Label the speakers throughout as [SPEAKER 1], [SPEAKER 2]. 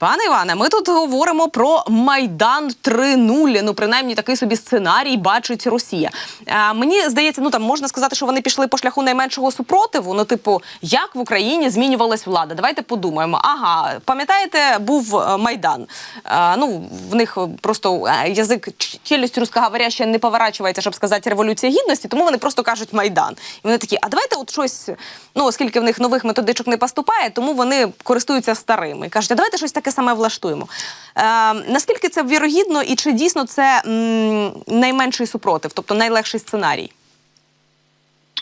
[SPEAKER 1] Пане Іване, ми тут говоримо про Майдан 3.0. Ну, принаймні, такий собі сценарій бачить Росія. А, мені здається, ну там можна сказати, що вони пішли по шляху найменшого супротиву. Ну, типу, як в Україні змінювалась влада? Давайте подумаємо. Ага, пам'ятаєте, був е, Майдан. А, ну, в них просто е, язик челюсть русскоговоряща не поворачується, щоб сказати революція гідності, тому вони просто кажуть Майдан. І вони такі, а давайте от щось, ну оскільки в них нових методичок не поступає, тому вони користуються старими. Кажуть, а давайте щось таке саме влаштуємо. Е, наскільки це вірогідно і чи дійсно це м, найменший супротив, тобто найлегший сценарій?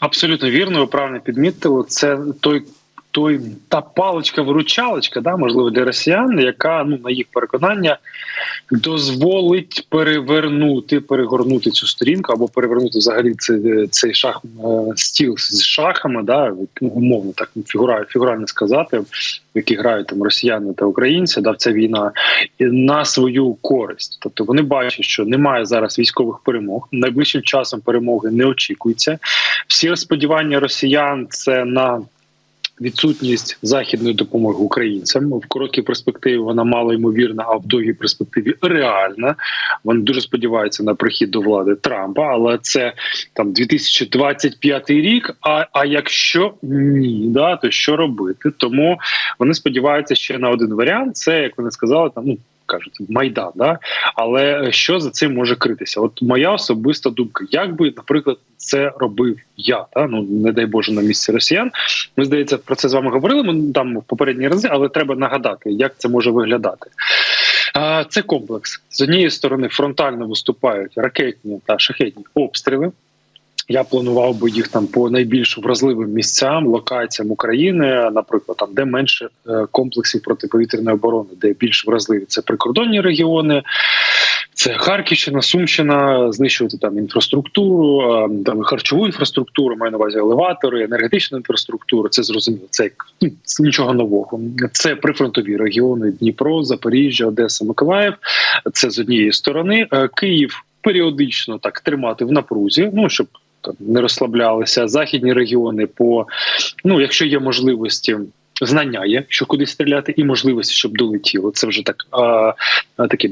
[SPEAKER 2] Абсолютно вірно, ви правильно підмітили. Це той. Той та паличка-виручалочка, да, можливо, для росіян, яка ну на їх переконання дозволить перевернути, перегорнути цю сторінку або перевернути взагалі цей, цей шах е, стіл з шахами, да, ну, умовно так фігура, фігурально сказати, які грають там росіяни та українці, да, ця війна на свою користь. Тобто вони бачать, що немає зараз військових перемог. Найближчим часом перемоги не очікується. Всі сподівання росіян це на відсутність західної допомоги українцям в короткій перспективі вона мало ймовірна, а в довгій перспективі реальна. Вони дуже сподіваються на прихід до влади Трампа, але це там 2025 рік. А а якщо ні, да то що робити? Тому вони сподіваються ще на один варіант. Це як вони сказали, там ну. Кажуть, майдан, да але що за цим може критися? От моя особиста думка, як би, наприклад, це робив я, та ну не дай Боже на місці росіян. Ми здається, про це з вами говорили. Ми там в попередні рази, але треба нагадати, як це може виглядати. Це комплекс з однієї сторони фронтально виступають ракетні та шахетні обстріли. Я планував би їх там по найбільш вразливим місцям, локаціям України, наприклад, там де менше е, комплексів протиповітряної оборони, де більш вразливі це прикордонні регіони. Це Харківщина, Сумщина, знищувати там інфраструктуру, е, там харчову інфраструктуру, маю на увазі елеватори, енергетичну інфраструктуру. Це зрозуміло. Це, ну, це нічого нового. Це прифронтові регіони: Дніпро, Запоріжжя, Одеса, Миколаїв. Це з однієї сторони. Е, Київ періодично так тримати в напрузі, ну щоб там не розслаблялися. Західні регіони по ну, якщо є можливості. Знання є, що куди стріляти, і можливості, щоб долетіло. Це вже так а, такий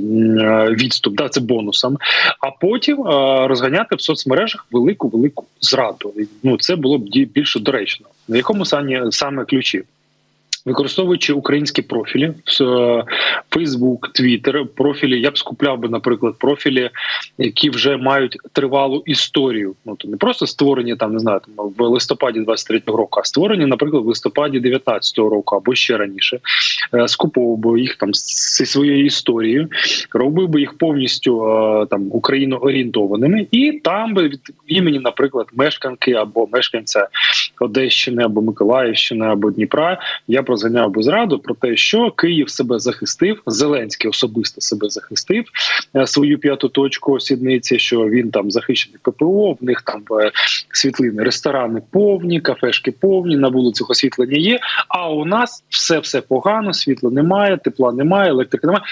[SPEAKER 2] відступ, да, це бонусом. А потім а, розганяти в соцмережах велику велику зраду. Ну це було б більше доречно. На якому самі саме ключі? Використовуючи українські профілі, е, Facebook, Twitter, профілі, я б скупляв би, наприклад, профілі, які вже мають тривалу історію. Ну то не просто створені там, не знаю, там в листопаді 23-го року, а створені, наприклад, в листопаді 19-го року або ще раніше. Е, Скуповував би їх там зі своєю історією, робив би їх повністю е, там україноорієнтованими, і там би від імені, наприклад, мешканки або мешканця Одещини або Миколаївщини або Дніпра, я б розганяв би зраду про те, що Київ себе захистив, Зеленський особисто себе захистив е, свою п'яту точку сідниці, що він там захищений ППО, в них там е, світлини, ресторани повні, кафешки повні, на вулицях освітлення є. А у нас все все погано, світла немає, тепла немає, електрики немає.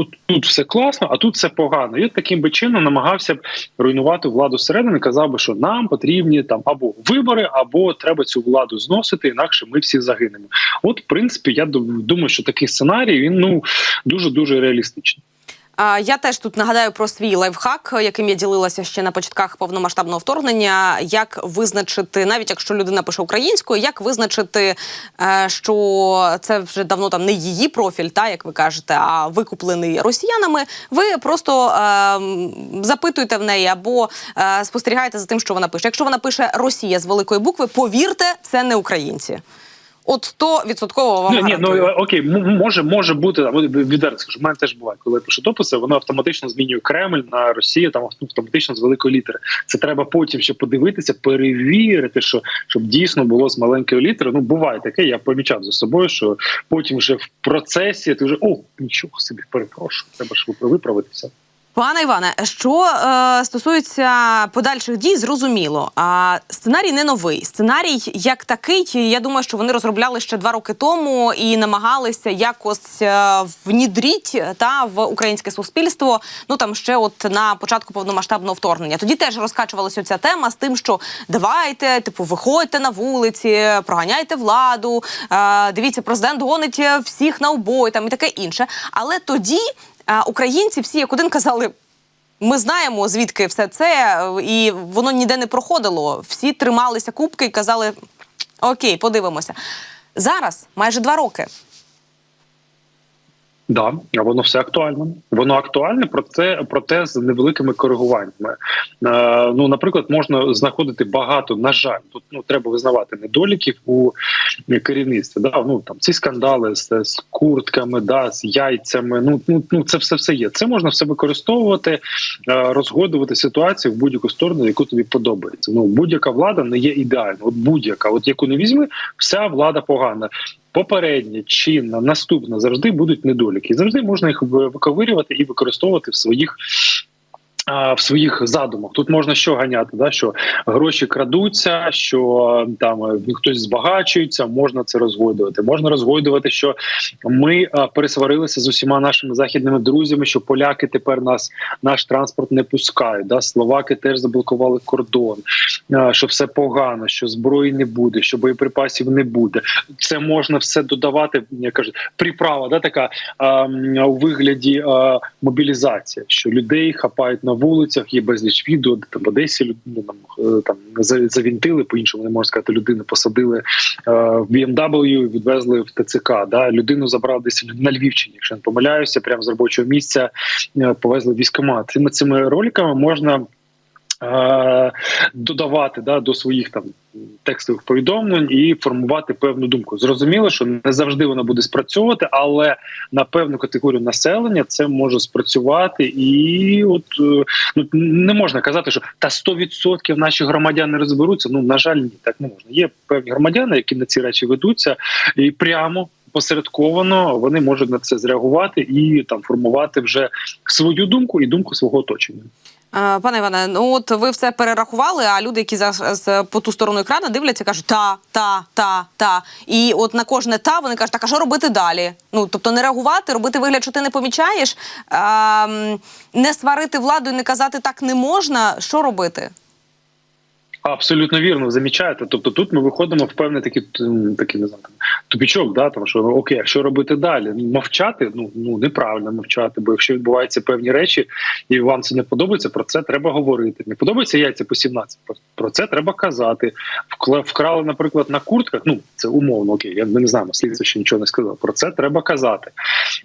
[SPEAKER 2] От тут все класно, а тут все погано. І от таким би чином намагався б руйнувати владу зсередини. Казав би, що нам потрібні там або вибори, або треба цю владу зносити, інакше ми всі загинемо. От, в принципі, я дум- думаю, що такий сценарій він ну дуже дуже реалістичний.
[SPEAKER 1] Я теж тут нагадаю про свій лайфхак, яким я ділилася ще на початках повномасштабного вторгнення. Як визначити, навіть якщо людина пише українською, як визначити, е, що це вже давно там не її профіль, та як ви кажете, а викуплений росіянами. Ви просто е, запитуєте в неї або е, спостерігаєте за тим, що вона пише. Якщо вона пише Росія з великої букви, повірте, це не українці. От то відсотково вам
[SPEAKER 2] Ні, ні, ну окей, може, може бути відверто скажу. в мене теж буває, коли я пишу дописи, воно автоматично змінює Кремль на Росію, там автоматично з великої літери. Це треба потім ще подивитися, перевірити, що щоб дійсно було з маленької літери. Ну буває таке. Я помічав за собою, що потім вже в процесі ти вже о нічого собі перепрошую. Треба ж виправитися.
[SPEAKER 1] Пане Іване, що е, стосується подальших дій, зрозуміло. А сценарій не новий. Сценарій як такий, я думаю, що вони розробляли ще два роки тому і намагалися якось е, внідріть та в українське суспільство. Ну там ще от на початку повномасштабного вторгнення. Тоді теж розкачувалася ця тема з тим, що давайте, типу, виходьте на вулиці, проганяйте владу. Е, дивіться, президент гонить всіх на обой, там і таке інше. Але тоді. Українці всі як один казали. Ми знаємо звідки все це, і воно ніде не проходило. Всі трималися кубки і казали: Окей, подивимося. Зараз майже два роки.
[SPEAKER 2] Да, воно все актуально. Воно актуальне, проте проте з невеликими коригуваннями. Е, ну, наприклад, можна знаходити багато, на жаль, тут ну треба визнавати недоліків у керівництві. Да, ну там ці скандали з, з куртками, да, з яйцями. Ну, ну, ну це все все є. Це можна все використовувати, е, розгодувати ситуацію в будь-яку сторону, яку тобі подобається. Ну будь-яка влада не є ідеальна. От будь-яка, от яку не візьми, вся влада погана. Попередня, чинна, наступна завжди будуть недоліки. Завжди можна їх виковирювати і використовувати в своїх. В своїх задумах тут можна що ганяти, да що гроші крадуться, що там е, хтось збагачується, можна це розгойдувати. Можна розгойдувати, що ми пересварилися з усіма нашими західними друзями, що поляки тепер нас наш транспорт не пускають. Да, словаки теж заблокували кордон, що все погано, що зброї не буде, що боєприпасів не буде. Це можна все додавати. Я кажу, приправа, да, така а, у вигляді а, мобілізації, що людей хапають на вулицях, є безліч відео, де там в Одесі люд- ну, там, е, там завінтили, по-іншому не можна сказати, людину посадили е, в BMW, відвезли в ТЦК. Да? Людину забрав десь на Львівщині, якщо не помиляюся, прямо з робочого місця е, повезли військомат. Цими цими роликами можна. Е, Додавати да до своїх там текстових повідомлень і формувати певну думку. Зрозуміло, що не завжди вона буде спрацьовувати, але на певну категорію населення це може спрацювати, і от е, ну не можна казати, що та 100% наші громадяни розберуться. Ну на жаль, ні, так не можна. Є певні громадяни, які на ці речі ведуться, і прямо посередковано вони можуть на це зреагувати і там формувати вже свою думку і думку свого оточення.
[SPEAKER 1] Е, Пане Іване, ну от ви все перерахували, а люди, які зараз по ту сторону екрану дивляться, кажуть та, та, та, та. І от на кожне та вони кажуть, так а що робити далі? Ну тобто не реагувати, робити вигляд, що ти не помічаєш, а, не сварити владу і не казати так не можна. Що робити?
[SPEAKER 2] Абсолютно вірно, замічаєте. Тобто тут ми виходимо в певний такий такий не знаю, тупічок, да, там що ну, окей, а що робити далі? Мовчати? Ну ну неправильно мовчати, бо якщо відбуваються певні речі, і вам це не подобається, про це треба говорити. Не подобається яйця по 17, про, це треба казати. Вкрали, наприклад, на куртках. Ну це умовно, окей, я ми не знаємо, слідство ще нічого не сказав. Про це треба казати.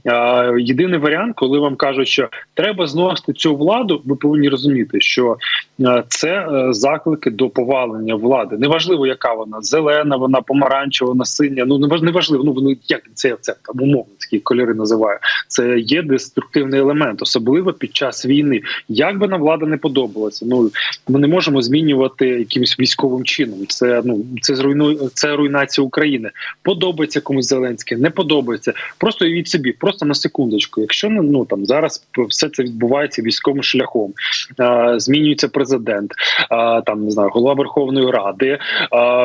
[SPEAKER 2] А, єдиний варіант, коли вам кажуть, що треба зносити цю владу, ви повинні розуміти, що е, це е, заклики до повалення влади. Неважливо, яка вона зелена, вона помаранчева, вона синя. Ну неваж- неважливо. Ну вони як це, це там умовно такі кольори називаю. Це є деструктивний елемент, особливо під час війни. Як би нам влада не подобалася, ну ми не можемо змінювати якимось військовим чином. Це ну це зруйнує це руйнація України. Подобається комусь Зеленське, не подобається. Просто уявіть собі, просто на секундочку. Якщо ну, там зараз все це відбувається військовим шляхом, а, змінюється президент, а, там не знаю, голова Верховної Ради.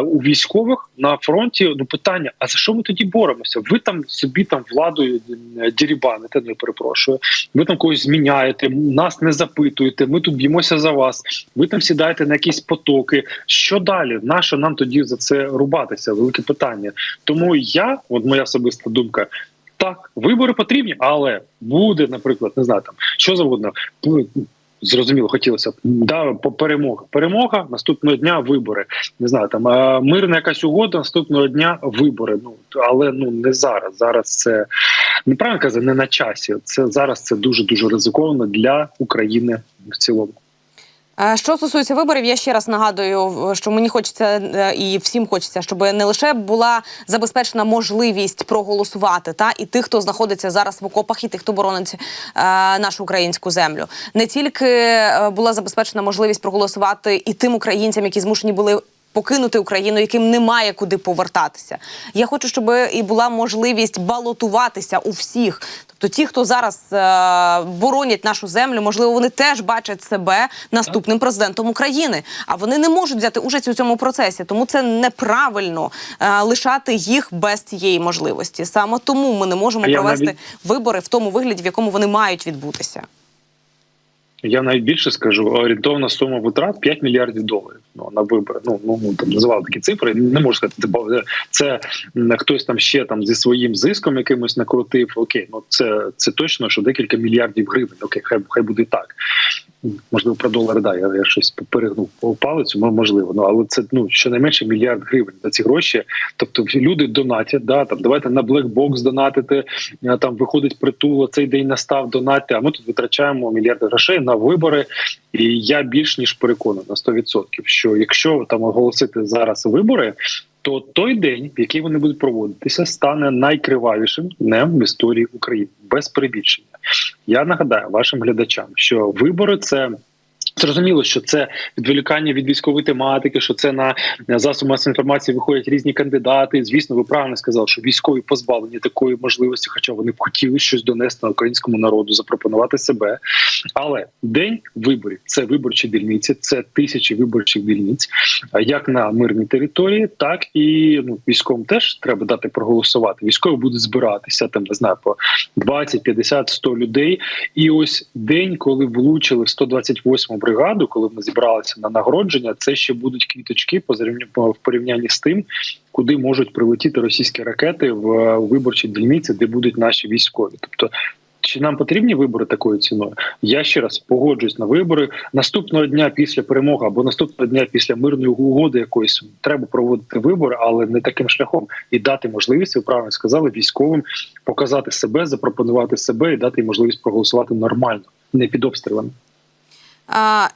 [SPEAKER 2] У військових на фронті ну питання: а за що ми тоді боремося? Ви там собі там владою дірібаните, не перепрошую. Ви там когось зміняєте, нас не запитуєте. Ми тут б'ємося за вас. Ви там сідаєте на якісь потоки. Що далі? Нащо нам тоді за це рубатися? Велике питання. Тому я, от моя особиста думка. Так, вибори потрібні, але буде, наприклад, не знаю там що завгодно. Зрозуміло, хотілося б да по- перемога. Перемога наступного дня вибори. Не знаю, там мирна якась угода наступного дня вибори. Ну але ну не зараз. Зараз це неправильно казати, не на часі. Це зараз це дуже дуже ризиковано для України в цілому.
[SPEAKER 1] Е, Що стосується виборів, я ще раз нагадую, що мені хочеться е, і всім хочеться, щоб не лише була забезпечена можливість проголосувати, та і тих, хто знаходиться зараз в окопах, і тих, хто боронить е, нашу українську землю. Не тільки була забезпечена можливість проголосувати і тим українцям, які змушені були покинути Україну, яким немає куди повертатися. Я хочу, щоб і була можливість балотуватися у всіх. Тобто, ті, хто зараз е, боронять нашу землю, можливо, вони теж бачать себе наступним президентом України, а вони не можуть взяти участь у цьому процесі. Тому це неправильно е, лишати їх без цієї можливості. Саме тому ми не можемо провести
[SPEAKER 2] навіть-
[SPEAKER 1] вибори в тому вигляді, в якому вони мають відбутися.
[SPEAKER 2] Я навіть більше скажу, орієнтовна сума витрат 5 мільярдів доларів ну, на вибори. Ну, ну ну, там називали такі цифри. Не можу сказати, бо це хтось там ще там зі своїм зиском якимось накрутив. Окей, ну це це точно, що декілька мільярдів гривень. Окей, хай хай буде так. Можливо, про долар, да, я, я щось перегнув палицю, можливо. Ну але це ну щонайменше мільярд гривень за ці гроші. Тобто люди донатять, да там давайте на блекбокс донатити. Там виходить притул, цей день настав донатити. А ми тут витрачаємо мільярди грошей на вибори. І я більш ніж переконаний на 100%, що якщо там оголосити зараз вибори. То той день, в який вони будуть проводитися, стане найкривавішим днем в історії України без перебільшення. Я нагадаю вашим глядачам, що вибори це. Зрозуміло, що це відволікання від військової тематики, що це на засоби масової інформації виходять різні кандидати. Звісно, ви правильно сказали, що військові позбавлені такої можливості, хоча вони б хотіли щось донести на українському народу, запропонувати себе. Але день виборів це виборчі дільниці, це тисячі виборчих дільниць, як на мирній території, так і ну військовим теж треба дати проголосувати. Військові будуть збиратися там, не знаю, по 20, 50, 100 людей. І ось день, коли влучили в 128 бригаду, коли ми зібралися на нагородження, це ще будуть квіточки в порівнянні з тим, куди можуть прилетіти російські ракети в е, виборчі дільниці, де будуть наші військові. Тобто. Чи нам потрібні вибори такою ціною? Я ще раз погоджуюсь на вибори наступного дня після перемоги або наступного дня після мирної угоди якоїсь треба проводити вибори, але не таким шляхом і дати можливість, ви правильно сказали, військовим показати себе, запропонувати себе і дати можливість проголосувати нормально, не під обстрілами.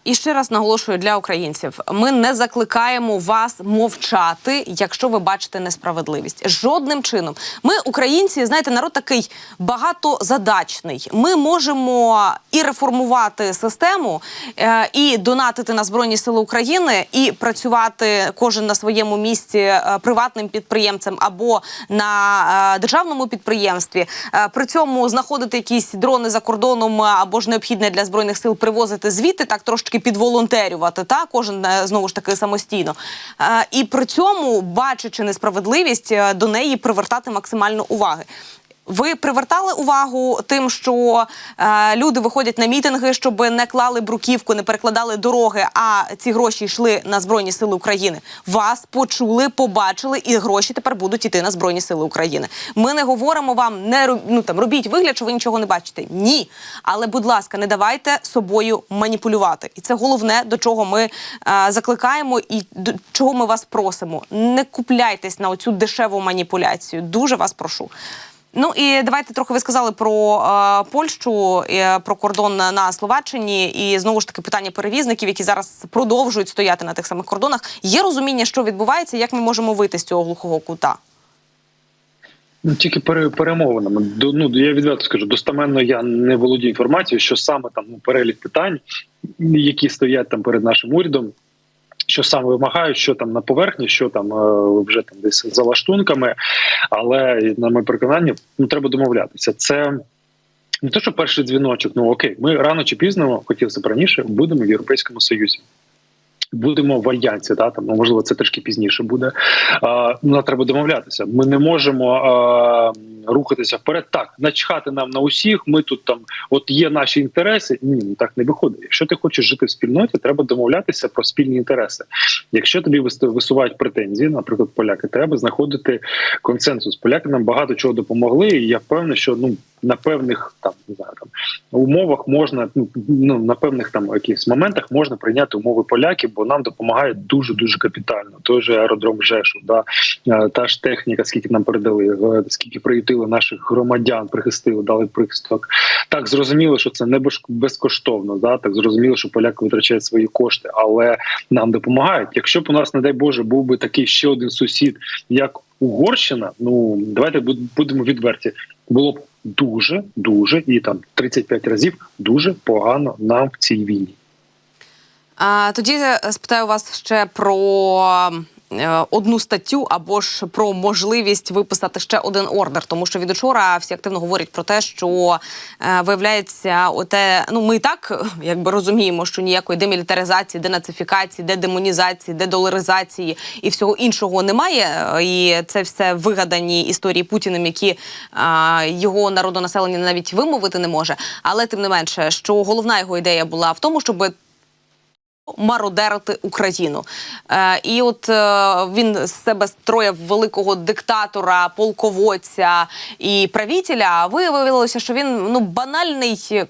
[SPEAKER 1] І ще раз наголошую для українців: ми не закликаємо вас мовчати, якщо ви бачите несправедливість. Жодним чином. Ми, українці, знаєте, народ такий багатозадачний. Ми можемо і реформувати систему, е, і донатити на збройні сили України, і працювати кожен на своєму місці е, приватним підприємцем або на е, державному підприємстві. При цьому знаходити якісь дрони за кордоном або ж необхідне для збройних сил привозити звідти, так трошки підволонтерювати. Та кожен е, знову ж таки самостійно. Е, і при цьому, бачачи несправедливість, е, до неї привертати максимально уваги. Ви привертали увагу тим, що е, люди виходять на мітинги, щоб не клали бруківку, не перекладали дороги, а ці гроші йшли на збройні сили України. Вас почули, побачили, і гроші тепер будуть іти на збройні сили України. Ми не говоримо вам, не ну там робіть вигляд, що ви нічого не бачите. Ні, але будь ласка, не давайте собою маніпулювати. І це головне, до чого ми е, закликаємо і до чого ми вас просимо. Не купляйтесь на оцю дешеву маніпуляцію. Дуже вас прошу. Ну і давайте трохи ви сказали про е, Польщу, е, про кордон на, Словаччині, і знову ж таки питання перевізників, які зараз продовжують стояти на тих самих кордонах. Є розуміння, що відбувається, як ми можемо вийти з цього глухого кута?
[SPEAKER 2] Ну, тільки пере, перемовинами. До, ну, я відверто скажу, достаменно я не володію інформацією, що саме там перелік питань, які стоять там перед нашим урядом, що саме вимагають, що там на поверхні, що там е, вже там десь за лаштунками. Але на моє переконання, ну треба домовлятися. Це не те, що перший дзвіночок. Ну окей, ми рано чи пізно хотілося б раніше, будемо в Європейському Союзі. Будемо в альянсі, та там ну, можливо це трішки пізніше буде. А, ну, треба домовлятися. Ми не можемо а, рухатися вперед. Так, начхати нам на усіх. Ми тут там, от є наші інтереси. Ні, ну так не виходить. Якщо ти хочеш жити в спільноті, треба домовлятися про спільні інтереси. Якщо тобі висувають претензії, наприклад, поляки, треба знаходити консенсус. Поляки нам багато чого допомогли. І я впевнений, що ну на певних там не знаю там умовах можна ну, ну на певних там якихось моментах можна прийняти умови поляків, бо нам допомагає дуже дуже капітально. Той же аеродром Жешу, да е, та ж техніка, скільки нам передали, е, скільки приютили наших громадян, прихистили, дали прихисток. Так зрозуміло, що це не безкоштовно. Да, так зрозуміло, що поляки витрачають свої кошти, але нам допомагають. Якщо б у нас, не дай Боже, був би такий ще один сусід, як Угорщина, ну давайте будемо відверті. Було б дуже, дуже і там 35 разів дуже погано нам в цій війні.
[SPEAKER 1] А, тоді е, спитаю вас ще про. Е, Одну статтю або ж про можливість виписати ще один ордер, тому що від учора всі активно говорять про те, що е, виявляється, оте ну ми і так якби розуміємо, що ніякої демілітаризації, денацифікації, дедемонізації, дедоларизації і всього іншого немає. Е, І це все вигадані історії Путіним, які е, його народонаселення навіть вимовити не може. Але тим не менше, що головна його ідея була в тому, щоб мародерити Україну. Е, і от е, він з себе строяв великого диктатора, полководця і правітеля. Виявилося, що він ну банальний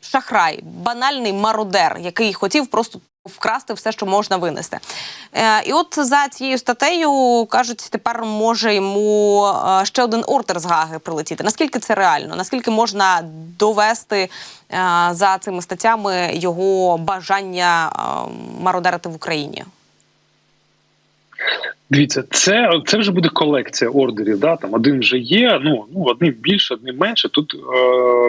[SPEAKER 1] шахрай, банальний мародер, який хотів просто. Вкрасти все, що можна винести, е, і от за цією статтею кажуть, тепер може йому е, ще один ордер з Гаги прилетіти. Наскільки це реально? Наскільки можна довести е, за цими статтями його бажання мародерити в Україні?
[SPEAKER 2] Дивіться, це це вже буде колекція ордерів. Да? Там один вже є. Ну ну одним більше, одним менше. Тут е,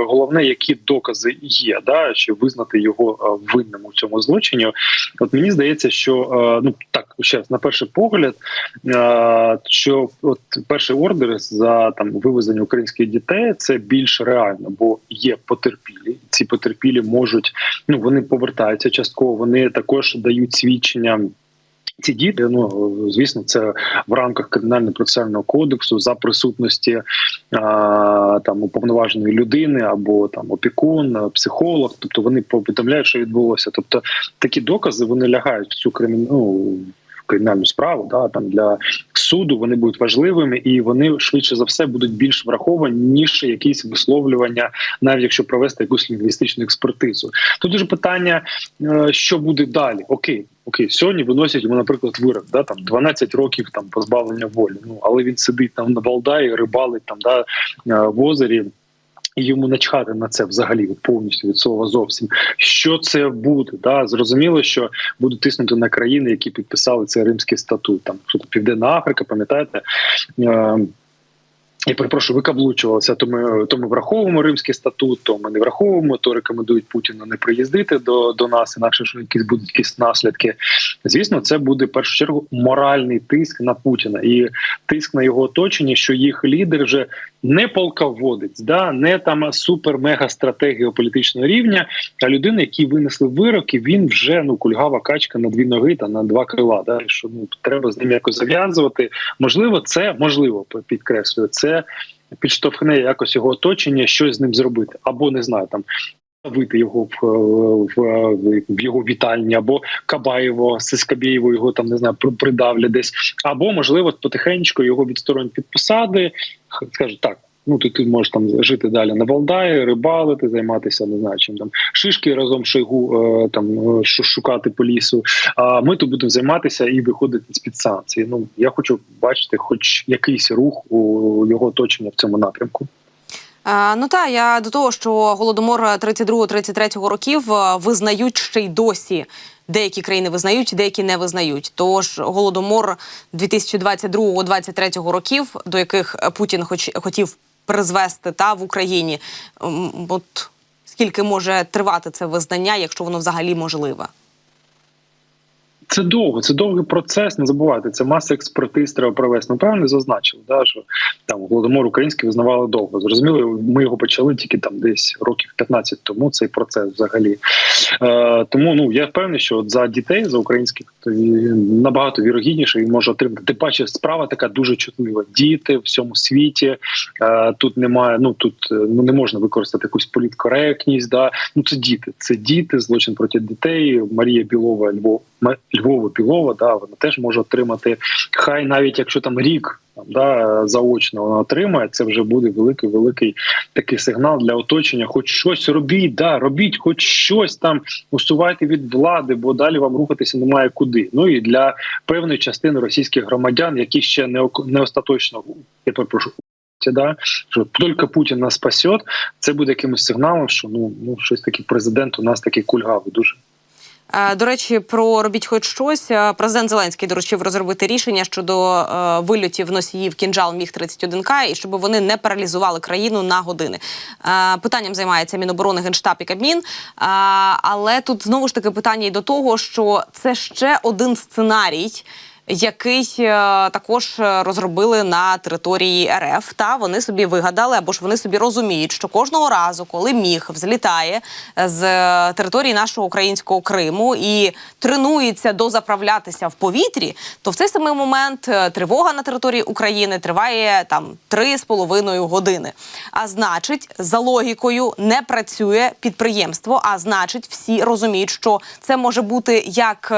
[SPEAKER 2] головне, які докази є, да, щоб визнати його е, винним у цьому злочині. От мені здається, що е, ну так ще на перший погляд, е, що от перший ордер за там вивезення українських дітей це більш реально, бо є потерпілі. Ці потерпілі можуть ну вони повертаються частково. Вони також дають свідчення. Ці діти, ну звісно, це в рамках кримінально процесуального кодексу за присутності а, там уповноваженої людини або там опікун, психолог. Тобто вони повідомляють, що відбулося. Тобто такі докази вони лягають в цю кримін... ну, кримінальну справу, да там для суду вони будуть важливими і вони швидше за все будуть більш враховані ніж якісь висловлювання, навіть якщо провести якусь лінгвістичну експертизу. Тут дуже питання, е, що буде далі. Окей, окей, сьогодні виносять йому, наприклад, вирок, да там 12 років там позбавлення волі. Ну але він сидить там на Валдаї, рибалить там да е, в озері. Йому начхати на це взагалі повністю від слова зовсім. Що це буде? Да? Зрозуміло, що будуть тиснути на країни, які підписали цей римський статут. Там що Південна Африка, пам'ятаєте? Е, я перепрошую, викаблучувалося, то ми то ми враховуємо римський статут, то ми не враховуємо, то рекомендують Путіну не приїздити до до нас, інакше що якісь будуть якісь наслідки. Звісно, це буде в першу чергу моральний тиск на Путіна і тиск на його оточення, що їх лідер вже не полководець, да не там супер-мега стратегія політичного рівня, а людина, які винесли вироки, він вже ну кульгава качка на дві ноги та на два крила. Да, що ну треба з ним якось зав'язувати. Можливо, це можливо підкреслюю. Це підштовхне якось його оточення, щось з ним зробити, або не знаю там. Вийти його в, в в, його вітальні, або Кабаєво, Сискабєєво його там не знаю, придавлять десь, або можливо потихеньку його відсторонять від посади, скажуть так. Ну, ти, ти можеш там жити далі на Валдаї, рибалити, займатися не знаю, чим там шишки разом шойгу е, там шукати по лісу. А ми тут будемо займатися і виходити з під санкцій. Ну я хочу бачити, хоч якийсь рух у його оточення в цьому напрямку.
[SPEAKER 1] Е, ну та я до того, що голодомор 32-33 років е, визнають ще й досі. Деякі країни визнають, деякі не визнають. Тож голодомор 2022-2023 років, до яких Путін хоч хотів призвести та в Україні. От скільки може тривати це визнання, якщо воно взагалі можливе?
[SPEAKER 2] Це довго, це довгий процес. Не забувайте, це маса експертиз треба провести. Ну, зазначили, да, що там голодомор український визнавали довго. Зрозуміло, ми його почали тільки там десь років 15 тому. Цей процес взагалі. Е, Тому ну я впевнений, що от за дітей за українських то набагато вірогідніше він може отримати. Тим паче справа така дуже чутлива. Діти в всьому світі е, тут немає. Ну тут ну не можна використати якусь політкоректність. Да, ну це діти, це діти, злочин проти дітей. Марія Білова, Львов. Львова Білова, да, вона теж може отримати. Хай навіть якщо там рік там, да, заочно вона отримає, це вже буде великий великий такий сигнал для оточення. Хоч щось робіть, да, робіть, хоч щось там усувайте від влади, бо далі вам рухатися немає куди. Ну і для певної частини російських громадян, які ще не не остаточно я перепрошую. Да, що тільки Путін нас спасет, це буде якимось сигналом, що ну ну щось таки президент у нас такий кульгавий дуже.
[SPEAKER 1] Е, До речі, про робіть хоч щось. Е, Президент Зеленський доручив розробити рішення щодо е, вильотів носіїв кінжал міг 31 к і щоб вони не паралізували країну на години. Питанням займається Міноборони Генштаб і Кабмін. Але тут знову ж таки питання і до того, що це ще один сценарій. Який е, також е, розробили на території РФ, та вони собі вигадали, або ж вони собі розуміють, що кожного разу, коли міг взлітає з е, території нашого українського Криму і тренується дозаправлятися в повітрі, то в цей самий момент тривога на території України триває там три з половиною години. А значить, за логікою не працює підприємство. А значить, всі розуміють, що це може бути як.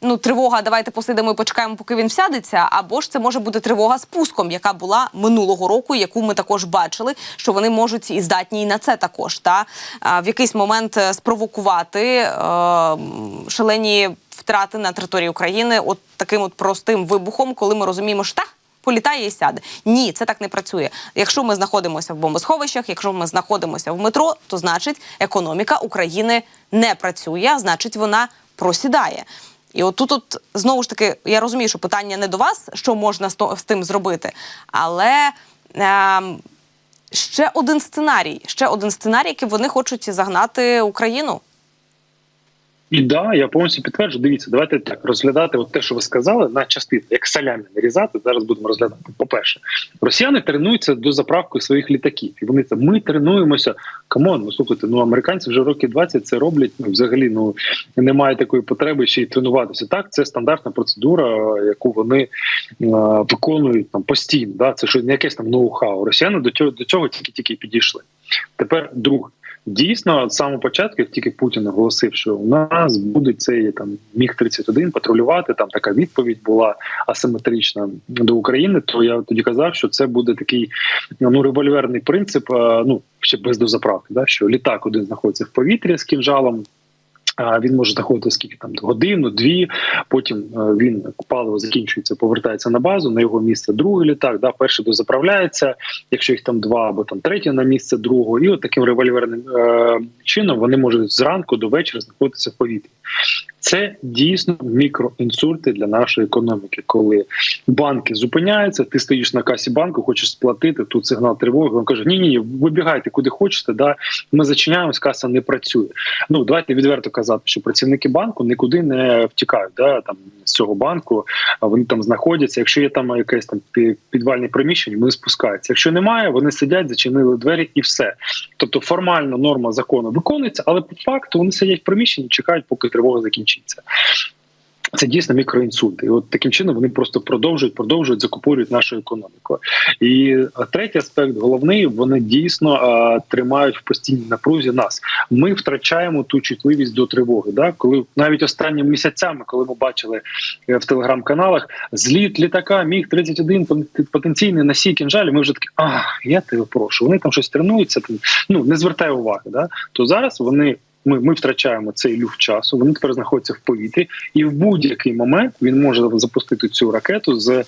[SPEAKER 1] Ну, тривога, давайте посидимо і почекаємо, поки він всядеться. Або ж це може бути тривога з пуском, яка була минулого року, яку ми також бачили, що вони можуть і здатні і на це також. Та в якийсь момент е, спровокувати е, шалені втрати на території України, от таким от простим вибухом, коли ми розуміємо, що та. Політає і сяде. Ні, це так не працює. Якщо ми знаходимося в бомбосховищах, якщо ми знаходимося в метро, то значить економіка України не працює, значить вона просідає. І от тут, от, знову ж таки, я розумію, що питання не до вас, що можна з, тим зробити, але е, ще один сценарій, ще один сценарій, який вони хочуть загнати Україну.
[SPEAKER 2] І да, я повністю підтверджую. Дивіться, давайте так розглядати от те, що ви сказали, на частини, як салямі нарізати. Зараз будемо розглядати. По-перше, росіяни тренуються до заправки своїх літаків, і вони це ми тренуємося. Камон, ну слухайте, ну американці вже років 20 це роблять. Ну взагалі ну немає такої потреби ще й тренуватися. Так, це стандартна процедура, яку вони е, виконують там постійно. Да, це що не якесь там ноу-хау. Росіяни до цього до цього тільки тільки підійшли. Тепер друге. Дійсно, з самого початку, як тільки Путін оголосив, що у нас буде цей там міг 31 патрулювати. Там така відповідь була асиметрична до України. То я тоді казав, що це буде такий ну револьверний принцип. Ну ще без дозаправки, да що літак один знаходиться в повітрі з кінжалом. Він може знаходити скільки там годину, дві. Потім е, він паливо закінчується, повертається на базу. На його місце другий літак. Да, перший дозаправляється, якщо їх там два або там третє на місце другого, і от таким револьверним е, чином вони можуть зранку до вечора знаходитися в повітрі. Це дійсно мікроінсульти для нашої економіки, коли банки зупиняються, ти стоїш на касі банку, хочеш сплатити. Тут сигнал тривоги. Він каже: Ні, ні, ні, вибігайте куди хочете. Да, ми зачиняємось, каса не працює. Ну давайте відверто казати, що працівники банку нікуди не втікають. Да, там з цього банку вони там знаходяться. Якщо є там якесь там пі- підвальне приміщення, вони спускаються. Якщо немає, вони сидять, зачинили двері і все. Тобто формально норма закону виконується, але по факту вони сидять в приміщенні, чекають, поки тривога закінчиться. Це дійсно мікроінсульти. І от таким чином вони просто продовжують, продовжують закупорюють нашу економіку. І третій аспект головний: вони дійсно а, тримають в постійній напрузі нас. Ми втрачаємо ту чутливість до тривоги. Да? Коли навіть останніми місяцями, коли ми бачили е, в телеграм-каналах зліт літака, міг 31 пот- потенційний носій кінжалі, ми вже такі, а я тебе прошу. Вони там щось тренуються. Там, ну не звертає уваги. Да? То зараз вони. Ми, ми втрачаємо цей люфт часу. Вони тепер знаходяться в повітрі, і в будь-який момент він може запустити цю ракету з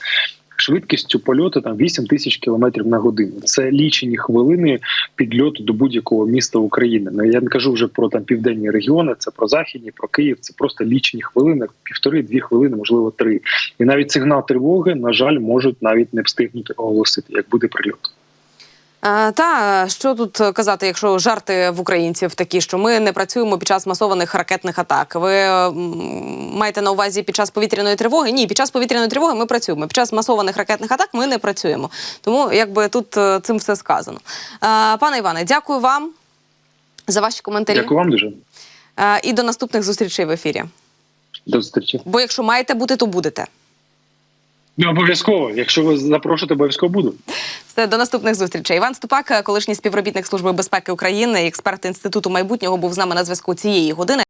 [SPEAKER 2] швидкістю польоту там 8 тисяч кілометрів на годину. Це лічені хвилини підльоту до будь-якого міста України. Ну, Я не кажу вже про там південні регіони, це про західні, про Київ. Це просто лічені хвилини, півтори-дві хвилини, можливо, три. І навіть сигнал тривоги, на жаль, можуть навіть не встигнути оголосити, як буде прильот.
[SPEAKER 1] Е, Та що тут казати, якщо жарти в українців такі, що ми не працюємо під час масованих ракетних атак. Ви маєте на увазі під час повітряної тривоги? Ні, під час повітряної тривоги ми працюємо. Під час масованих ракетних атак ми не працюємо. Тому якби тут е, цим все сказано. Е, Пане Іване, дякую вам за ваші коментарі
[SPEAKER 2] Дякую вам дуже.
[SPEAKER 1] Е, і до наступних зустрічей в ефірі.
[SPEAKER 2] До зустрічі.
[SPEAKER 1] Бо якщо маєте бути, то будете.
[SPEAKER 2] Ну, обов'язково. Якщо ви запрошуєте, обов'язково буду.
[SPEAKER 1] Все, до наступних зустрічей. Іван Ступак, колишній співробітник Служби безпеки України, експерт інституту майбутнього, був з нами на зв'язку цієї години.